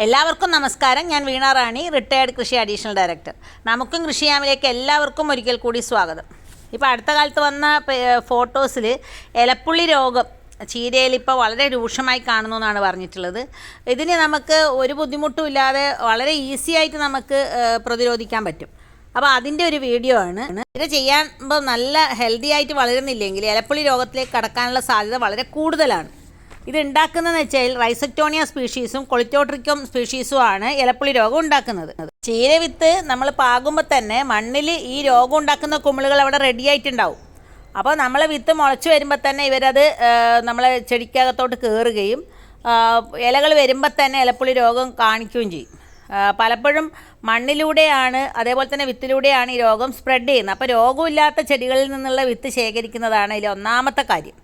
എല്ലാവർക്കും നമസ്കാരം. ഞാൻ വീണ റാണി റിട്ടയർഡ് കൃഷി അഡീഷണൽ ഡയറക്ടർ നമുക്കും കൃഷിയാമിലേക്ക് എല്ലാവർക്കും ഒരിക്കൽ കൂടി സ്വാഗതം. ഇപ്പോൾ അടുത്ത കാലത്ത് വന്ന ഫോട്ടോസിൽ ഇലപ്പുള്ളി രോഗം ചീരയിൽ ഇപ്പോൾ വളരെ രൂക്ഷമായി കാണുന്നു എന്നാണ് പറഞ്ഞിട്ടുള്ളത്. ഇതിന് നമുക്ക് ഒരു ബുദ്ധിമുട്ടും ഇല്ലാതെ വളരെ ഈസി ആയിട്ട് നമുക്ക് പ്രതിരോധിക്കാൻ പറ്റും. അപ്പോൾ അതിന്റെ ഒരു വീഡിയോ ആണ്. ഇത് ചെയ്യുമ്പോൾ നല്ല ഹെൽത്തി ആയിട്ട് വളരുന്നില്ലെങ്കിൽ ഇലപ്പുള്ളി രോഗത്തിലേക്ക് കടക്കാനുള്ള സാധ്യത വളരെ കൂടുതലാണ്. ഇത് ഉണ്ടാക്കുന്നതെന്ന് വെച്ചാൽ റൈസക്ടോണിയ സ്പീഷീസും കൊളിറ്റോട്രിക്കം സ്പീഷീസും ആണ് ഇലപ്പുള്ളി രോഗം ഉണ്ടാക്കുന്നത്. ചീരവിത്ത് നമ്മൾ പാകുമ്പോൾ തന്നെ മണ്ണിൽ ഈ രോഗം ഉണ്ടാക്കുന്ന കുമിളുകൾ അവിടെ റെഡി ആയിട്ടുണ്ടാവും. അപ്പോൾ നമ്മൾ വിത്ത് മുളച്ച് വരുമ്പോൾ തന്നെ ഇവരത് നമ്മളെ ചെടിക്കകത്തോട്ട് കയറുകയും ഇലകൾ വരുമ്പോൾ തന്നെ ഇലപ്പുള്ളി രോഗം കാണിക്കുകയും ചെയ്യും. പലപ്പോഴും മണ്ണിലൂടെയാണ് അതേപോലെ തന്നെ വിത്തിലൂടെയാണ് ഈ രോഗം സ്പ്രെഡ് ചെയ്യുന്നത്. അപ്പോൾ രോഗമില്ലാത്ത ചെടികളിൽ നിന്നുള്ള വിത്ത് ശേഖരിക്കുന്നതാണ് ഇതിലൊന്നാമത്തെ കാര്യം.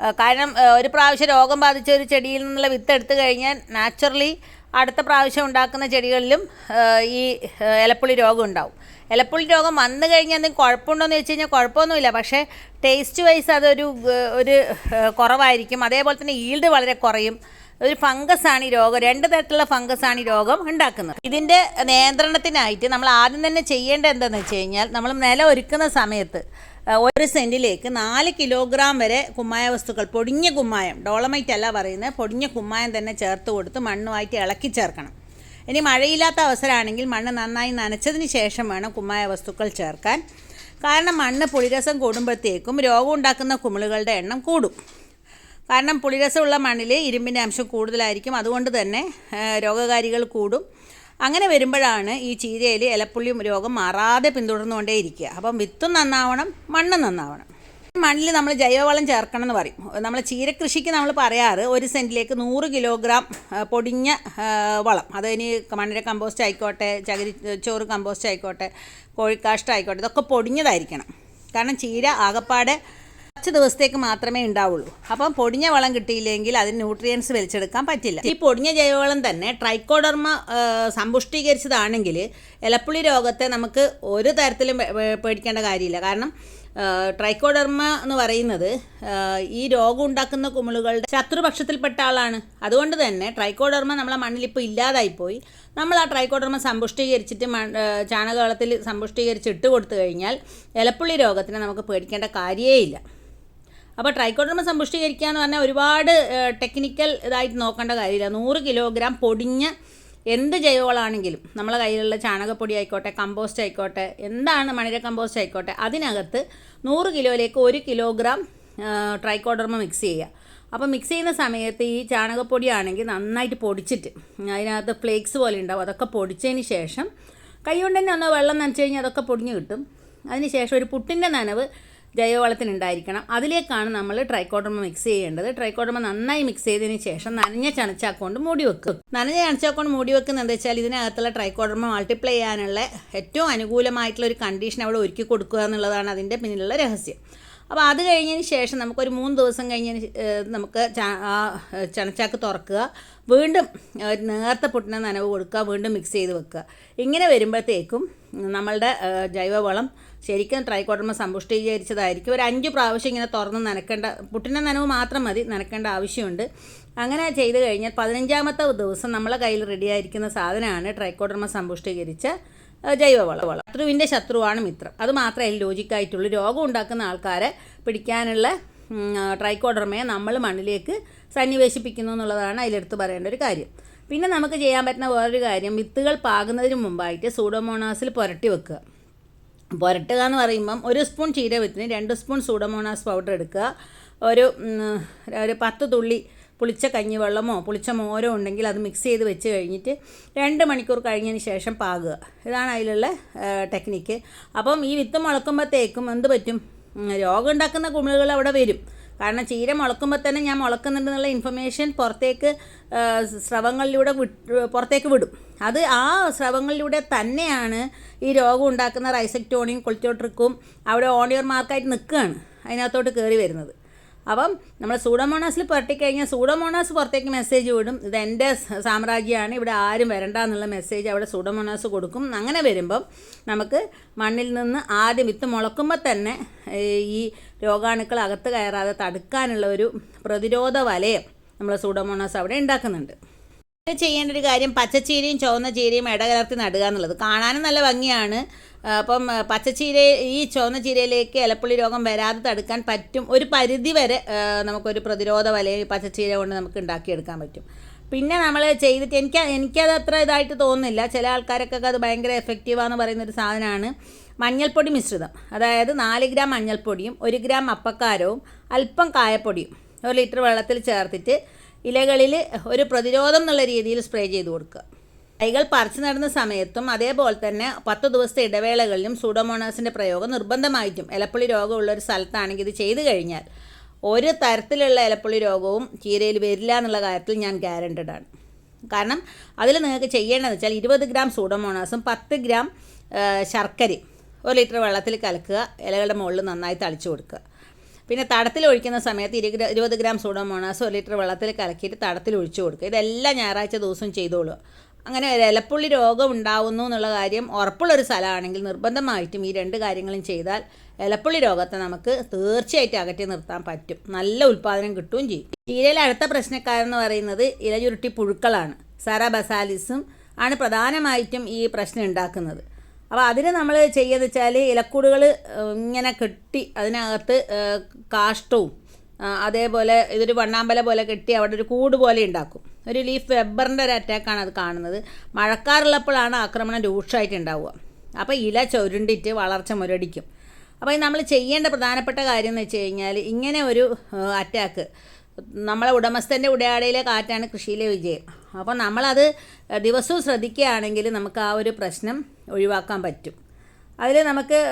കാരണം ഒരു പ്രാവശ്യം രോഗം ബാധിച്ച ഒരു ചെടിയിൽ നിന്നുള്ള വിത്ത് എടുത്തു കഴിഞ്ഞാൽ നാച്ചുറലി അടുത്ത പ്രാവശ്യം ഉണ്ടാക്കുന്ന ചെടികളിലും ഈ ഇലപ്പുള്ളി രോഗം ഉണ്ടാവും. ഇലപ്പുള്ളി രോഗം വന്നു കഴിഞ്ഞാൽ എന്തെങ്കിലും കുഴപ്പമുണ്ടോയെന്ന് വെച്ച് കഴിഞ്ഞാൽ കുഴപ്പമൊന്നുമില്ല. പക്ഷേ ടേസ്റ്റ് വൈസ് അതൊരു ഒരു കുറവായിരിക്കും. അതേപോലെ തന്നെ ഈൽഡ് വളരെ കുറയും. ഒരു ഫംഗസാണ് ഈ രോഗം. രണ്ട് തരത്തിലുള്ള ഫംഗസാണ് ഈ രോഗം ഉണ്ടാക്കുന്നത്. ഇതിന്റെ നിയന്ത്രണത്തിനായിട്ട് നമ്മൾ ആദ്യം തന്നെ ചെയ്യേണ്ടത് എന്താണെന്ന് വെച്ച് കഴിഞ്ഞാൽ നമ്മൾ നിലം ഒരുക്കുന്ന സമയത്ത് ഒരു സെന്റിലേക്ക് നാല് കിലോഗ്രാം വരെ കുമ്മായ വസ്തുക്കൾ പൊടിഞ്ഞ കുമ്മായം ഡോളമൈറ്റ് അല്ല പറയുന്നത് പൊടിഞ്ഞ കുമ്മായം തന്നെ ചേർത്ത് കൊടുത്ത് മണ്ണുമായിട്ട് ഇളക്കി ചേർക്കണം. ഇനി മഴയില്ലാത്ത അവസരമാണെങ്കിൽ മണ്ണ് നന്നായി നനച്ചതിന് ശേഷം വേണം കുമ്മായ വസ്തുക്കൾ ചേർക്കാൻ. കാരണം മണ്ണ് പുളിരസം കൂടുമ്പോഴത്തേക്കും രോഗം ഉണ്ടാക്കുന്ന കുമിളുകളുടെ എണ്ണം കൂടും. കാരണം പുളിരസമുള്ള മണ്ണിൽ ഇരുമ്പിന്റെ അംശം കൂടുതലായിരിക്കും. അതുകൊണ്ട് തന്നെ രോഗകാരികൾ കൂടും. അങ്ങനെ വരുമ്പോഴാണ് ഈ ചീരയിൽ ഇലപ്പുള്ളി രോഗം മാറാതെ പിന്തുടർന്നുകൊണ്ടേ ഇരിക്കുക അപ്പം വിത്തും നന്നാവണം മണ്ണും നന്നാവണം. മണ്ണിൽ നമ്മൾ ജൈവവളം ചേർക്കണം എന്ന് പറയും. നമ്മൾ ചീരകൃഷിക്ക് നമ്മൾ പറയാറ് ഒരു സെന്റിലേക്ക് നൂറ് കിലോഗ്രാം പൊടിഞ്ഞ വളം. അത് ഇനി മണ്ണിര കമ്പോസ്റ്റ് ആയിക്കോട്ടെ ചകിരി ചോറ് കമ്പോസ്റ്റ് ആയിക്കോട്ടെ കോഴിക്കാഷ്ടം ആയിക്കോട്ടെ ഇതൊക്കെ പൊടിഞ്ഞതായിരിക്കണം. കാരണം ചീര ആകപ്പാടെ കുറച്ച് ദിവസത്തേക്ക് മാത്രമേ ഉണ്ടാവുള്ളൂ. അപ്പം പൊടിഞ്ഞ വളം കിട്ടിയില്ലെങ്കിൽ അതിന് ന്യൂട്രിയൻസ് വലിച്ചെടുക്കാൻ പറ്റില്ല. ഈ പൊടിഞ്ഞ ജൈവവളം തന്നെ ട്രൈക്കോഡർമ സമ്പുഷ്ടീകരിച്ചതാണെങ്കിൽ ഇലപ്പുള്ളി രോഗത്തെ നമുക്ക് ഒരു തരത്തിലും പേടിക്കേണ്ട കാര്യമില്ല. കാരണം ട്രൈക്കോഡർമ എന്ന് പറയുന്നത് ഈ രോഗം ഉണ്ടാക്കുന്ന കുമിളുകളുടെ ശത്രുപക്ഷത്തിൽപ്പെട്ട ആളാണ്. അതുകൊണ്ട് തന്നെ ട്രൈക്കോഡർമ നമ്മളെ മണ്ണിൽ ഇപ്പോൾ ഇല്ലാതായിപ്പോയി. നമ്മൾ ആ ട്രൈക്കോഡർമ സമ്പുഷ്ടീകരിച്ചിട്ട് ചാണകവളത്തിൽ സമ്പുഷ്ടീകരിച്ച് ഇട്ട് കൊടുത്തു കഴിഞ്ഞാൽ ഇലപ്പുള്ളി രോഗത്തിന് നമുക്ക് പേടിക്കേണ്ട കാര്യമേ ഇല്ല. അപ്പോൾ ട്രൈക്കോഡർമ സമ്പുഷ്ടീകരിക്കുക എന്ന് പറഞ്ഞാൽ ഒരുപാട് ടെക്നിക്കൽ ഇതായിട്ട് നോക്കേണ്ട കാര്യമില്ല. നൂറ് കിലോഗ്രാം പൊടിഞ്ഞ എന്ത് ജൈവവളമാണെങ്കിലും നമ്മളെ കയ്യിലുള്ള ചാണകപ്പൊടി ആയിക്കോട്ടെ കമ്പോസ്റ്റ് ആയിക്കോട്ടെ എന്താണ് മണിര കമ്പോസ്റ്റ് ആയിക്കോട്ടെ അതിനകത്ത് നൂറ് കിലോയിലേക്ക് ഒരു കിലോഗ്രാം ട്രൈക്കോഡർമ മിക്സ് ചെയ്യുക. അപ്പോൾ മിക്സ് ചെയ്യുന്ന സമയത്ത് ഈ ചാണകപ്പൊടി ആണെങ്കിൽ നന്നായിട്ട് പൊടിച്ചിട്ട് അതിനകത്ത് ഫ്ലേക്സ് പോലെ ഉണ്ടാവും. അതൊക്കെ പൊടിച്ചതിന് ശേഷം കൈ കൊണ്ട് തന്നെ ഒന്ന് വെള്ളം നനച്ച് കഴിഞ്ഞാൽ അതൊക്കെ പൊടിഞ്ഞ് കിട്ടും. അതിന് ശേഷം ഒരു പുട്ടിന്റെ നനവ് ജൈവവളത്തിന് ഉണ്ടായിരിക്കണം അതിലേക്കാണ് നമ്മൾ ട്രൈക്കോഡർമ മിക്സ് ചെയ്യേണ്ടത്. ട്രൈക്കോഡർമ നന്നായി മിക്സ് ചെയ്തതിന് ശേഷം നനഞ്ഞ ചണച്ചാക്കൊണ്ട് മൂടി വെക്കും. നനഞ്ഞ ചണച്ചാക്കൊണ്ട് മൂടി വെക്കുന്നത് എന്താ വെച്ചാൽ ഇതിനകത്തുള്ള ട്രൈക്കോഡർമ മൾട്ടിപ്ലൈ ചെയ്യാനുള്ള ഏറ്റവും അനുകൂലമായിട്ടുള്ള ഒരു കണ്ടീഷൻ അവിടെ ഒരുക്കി കൊടുക്കുക എന്നുള്ളതാണ് അതിന്റെ പിന്നിലുള്ള രഹസ്യം. അപ്പോൾ അത് കഴിഞ്ഞതിന് ശേഷം നമുക്കൊരു മൂന്ന് ദിവസം കഴിഞ്ഞതിന് നമുക്ക് ചണച്ചാക്ക് തുറക്കുക. വീണ്ടും നേർത്ത പുട്ടിന് നനവ് കൊടുക്കുക. വീണ്ടും മിക്സ് ചെയ്ത് വെക്കുക. ഇങ്ങനെ വരുമ്പോഴത്തേക്കും നമ്മളുടെ ജൈവവളം ശരിക്കും ട്രൈക്കോഡർമ സമ്പുഷ്ടീകരിച്ചതായിരിക്കും. ഒരു അഞ്ച് പ്രാവശ്യം ഇങ്ങനെ തുറന്ന് നനക്കേണ്ട പുട്ടിന്റെ നനവ് മാത്രം മതി നനക്കേണ്ട ആവശ്യമുണ്ട്. അങ്ങനെ ചെയ്ത് കഴിഞ്ഞാൽ പതിനഞ്ചാമത്തെ ദിവസം നമ്മളെ കയ്യിൽ റെഡിയായിരിക്കുന്ന സാധനമാണ് ട്രൈക്കോഡർമ സമ്പുഷ്ടീകരിച്ച ജൈവവളം. ശത്രുവിന്റെ ശത്രുവാണ് മിത്രം. അത് മാത്രമേ ലോജിക്കായിട്ടുള്ളൂ. രോഗം ഉണ്ടാക്കുന്ന ആൾക്കാരെ പിടിക്കാനുള്ള ട്രൈക്കോഡർമയെ നമ്മൾ മണ്ണിലേക്ക് സന്നിവേശിപ്പിക്കുന്നു എന്നുള്ളതാണ് അതിലെടുത്ത് പറയേണ്ട ഒരു കാര്യം. പിന്നെ നമുക്ക് ചെയ്യാൻ പറ്റുന്ന വേറൊരു കാര്യം വിത്തുകൾ പാകുന്നതിന് മുമ്പായിട്ട് സൂഡോമോണാസിൽ പുരട്ടി വെക്കുക. പുരട്ടുക എന്ന് പറയുമ്പം ഒരു സ്പൂൺ ചീരവത്തിന് രണ്ട് സ്പൂൺ സൂഡമോണാസ് പൗഡർ എടുക്കുക. ഒരു ഒരു പത്ത് തുള്ളി പുളിച്ച കഞ്ഞിവെള്ളമോ പുളിച്ച മോരോ ഉണ്ടെങ്കിൽ അത് മിക്സ് ചെയ്ത് വെച്ച് കഴിഞ്ഞിട്ട് രണ്ട് മണിക്കൂർ കഴിഞ്ഞതിന് ശേഷം പാകുക. ഇതാണ് അതിലുള്ള ടെക്നിക്ക് അപ്പം ഈ വിത്ത് മുളക്കുമ്പോഴത്തേക്കും എന്ത് പറ്റും? രോഗം ഉണ്ടാക്കുന്ന കുമിളുകൾ അവിടെ വരും. കാരണം ചീര മുളക്കുമ്പോൾ തന്നെ ഞാൻ മുളക്കുന്നുണ്ടെന്നുള്ള ഇൻഫർമേഷൻ പുറത്തേക്ക് സ്രവങ്ങളിലൂടെ പുറത്തേക്ക് വിടും. അത് ആ സ്രവങ്ങളിലൂടെ തന്നെയാണ് ഈ രോഗം ഉണ്ടാക്കുന്ന റൈസെക്ടോണിയും കൊളിറ്റോട്രിക്കും അവിടെ ഓണിയർ മാർക്കായിട്ട് നിൽക്കുകയാണ്. അതിനകത്തോട്ട് കയറി വരുന്നത്. അപ്പം നമ്മൾ സൂഡോമോണാസിൽ പുരട്ടിക്കഴിഞ്ഞാൽ സൂഡോമോണാസ് പുറത്തേക്ക് മെസ്സേജ് വിടും. ഇത് എന്റെ സാമ്രാജ്യമാണ് ഇവിടെ ആരും വരണ്ട എന്നുള്ള മെസ്സേജ് അവിടെ സൂഡോമോണാസ് കൊടുക്കും. അങ്ങനെ വരുമ്പം നമുക്ക് മണ്ണിൽ നിന്ന് ആദ്യം വിത്ത് മുളക്കുമ്പോൾ തന്നെ ഈ രോഗാണുക്കൾ അകത്ത് കയറാതെ തടുക്കാനുള്ള ഒരു പ്രതിരോധ വലയം നമ്മൾ സൂഡോമോണാസ് അവിടെ ഉണ്ടാക്കുന്നുണ്ട്. ചെയ്യേണ്ട ഒരു കാര്യം പച്ചച്ചീരയും ചുവന്ന ചീരയും ഇടകലർത്തി നടുക എന്നുള്ളത്. കാണാനും നല്ല ഭംഗിയാണ്. അപ്പം പച്ചച്ചീര ഈ ചുവന്ന ചീരയിലേക്ക് ഇലപ്പുള്ളി രോഗം വരാതെ തടുക്കാൻ പറ്റും. ഒരു പരിധി വരെ നമുക്കൊരു പ്രതിരോധ വലയം പച്ചച്ചീര കൊണ്ട് നമുക്ക് ഉണ്ടാക്കിയെടുക്കാൻ പറ്റും. പിന്നെ നമ്മൾ ചെയ്തിട്ട് എനിക്ക് എനിക്കത് അത്ര ഇതായിട്ട് തോന്നുന്നില്ല. ചില ആൾക്കാരൊക്കെ അത് ഭയങ്കര എഫക്റ്റീവാന്ന് പറയുന്നൊരു സാധനമാണ് മഞ്ഞൾപ്പൊടി മിശ്രിതം. അതായത് നാല് ഗ്രാം മഞ്ഞൾപ്പൊടിയും ഒരു ഗ്രാം അപ്പക്കാരവും അല്പം കായപ്പൊടിയും ഒരു ലിറ്റർ വെള്ളത്തിൽ ചേർത്തിട്ട് ഇലകളിൽ ഒരു പ്രതിരോധം എന്നുള്ള രീതിയിൽ സ്പ്രേ ചെയ്ത് കൊടുക്കുക. തൈകൾ പറിച്ചു നടുന്ന സമയത്തും അതേപോലെ തന്നെ പത്ത് ദിവസത്തെ ഇടവേളകളിലും സൂഡോമോണാസിന്റെ പ്രയോഗം നിർബന്ധമായിട്ടും ഇലപ്പുള്ളി രോഗമുള്ള ഒരു സ്ഥലത്താണെങ്കിൽ ഇത് ചെയ്തു കഴിഞ്ഞാൽ ഒരു തരത്തിലുള്ള ഇലപ്പുള്ളി രോഗവും ചീരയിൽ വരില്ല എന്നുള്ള കാര്യത്തിൽ ഞാൻ ഗ്യാരണ്ടഡ് ആണ്. കാരണം അതിൽ നിങ്ങൾക്ക് ചെയ്യേണ്ടതെന്ന് വെച്ചാൽ ഇരുപത് ഗ്രാം സൂഡോമോണാസും പത്ത് ഗ്രാം ശർക്കര ശർക്കരയും ഒരു ലിറ്റർ വെള്ളത്തിൽ കലക്കുക ഇലകളുടെ മുകളിൽ നന്നായി തളിച്ചു കൊടുക്കുക. പിന്നെ തടത്തിൽ ഒഴിക്കുന്ന സമയത്ത് ഇരു ഇരുപത് ഗ്രാം സൂഡോമോണാസ് ഒരു ലിറ്റർ വെള്ളത്തിൽ കലക്കിയിട്ട് തടത്തിൽ ഒഴിച്ചു കൊടുക്കുക. ഇതെല്ലാം ഞായറാഴ്ച ദിവസവും ചെയ്തോളൂ അങ്ങനെ ഇലപ്പുള്ളി രോഗം ഉണ്ടാവുന്നു എന്നുള്ള കാര്യം ഉറപ്പുള്ളൊരു സ്ഥലമാണെങ്കിൽ നിർബന്ധമായിട്ടും ഈ രണ്ട് കാര്യങ്ങളും ചെയ്താൽ ഇലപ്പുള്ളി രോഗത്തെ നമുക്ക് തീർച്ചയായിട്ടും അകറ്റി നിർത്താൻ പറ്റും. നല്ല ഉൽപ്പാദനം കിട്ടുകയും ചെയ്യും. ചീരയിലെ അടുത്ത പ്രശ്നക്കാരെന്ന് പറയുന്നത് ഇലചുരുട്ടി പുഴുക്കളാണ്. സാറാബസാലിസും ആണ് പ്രധാനമായിട്ടും ഈ പ്രശ്നം ഉണ്ടാക്കുന്നത്. അപ്പോൾ അതിന് നമ്മൾ ചെയ്യുന്നത് വെച്ചാൽ ഇലക്കൂടുകൾ ഇങ്ങനെ കെട്ടി അതിനകത്ത് കാഷ്ടവും അതേപോലെ ഇതൊരു വണ്ണാമ്പല പോലെ കെട്ടി അവിടെ ഒരു കൂട് പോലെ ഉണ്ടാക്കും. ഒരു ലീഫ് വെബറിന്റെ ഒരു അറ്റാക്കാണ് അത് കാണുന്നത്. മഴക്കാറുള്ളപ്പോഴാണ് ആക്രമണം രൂക്ഷമായിട്ട് ഉണ്ടാവുക. അപ്പോൾ ഇല ചുരുണ്ടിട്ട് വളർച്ച മുരടിക്കും. അപ്പോൾ നമ്മൾ ചെയ്യേണ്ട പ്രധാനപ്പെട്ട കാര്യം എന്ന് വെച്ച് കഴിഞ്ഞാൽ ഇങ്ങനെ ഒരു അറ്റാക്ക് നമ്മളെ ഉടമസ്ഥന്റെ ഉടയാടയിലെ കാറ്റാണ് കൃഷിയിലെ വിജയം. അപ്പോൾ നമ്മളത് ദിവസവും ശ്രദ്ധിക്കുകയാണെങ്കിൽ നമുക്ക് ആ ഒരു പ്രശ്നം ഒഴിവാക്കാൻ പറ്റും. അതിൽ നമുക്ക്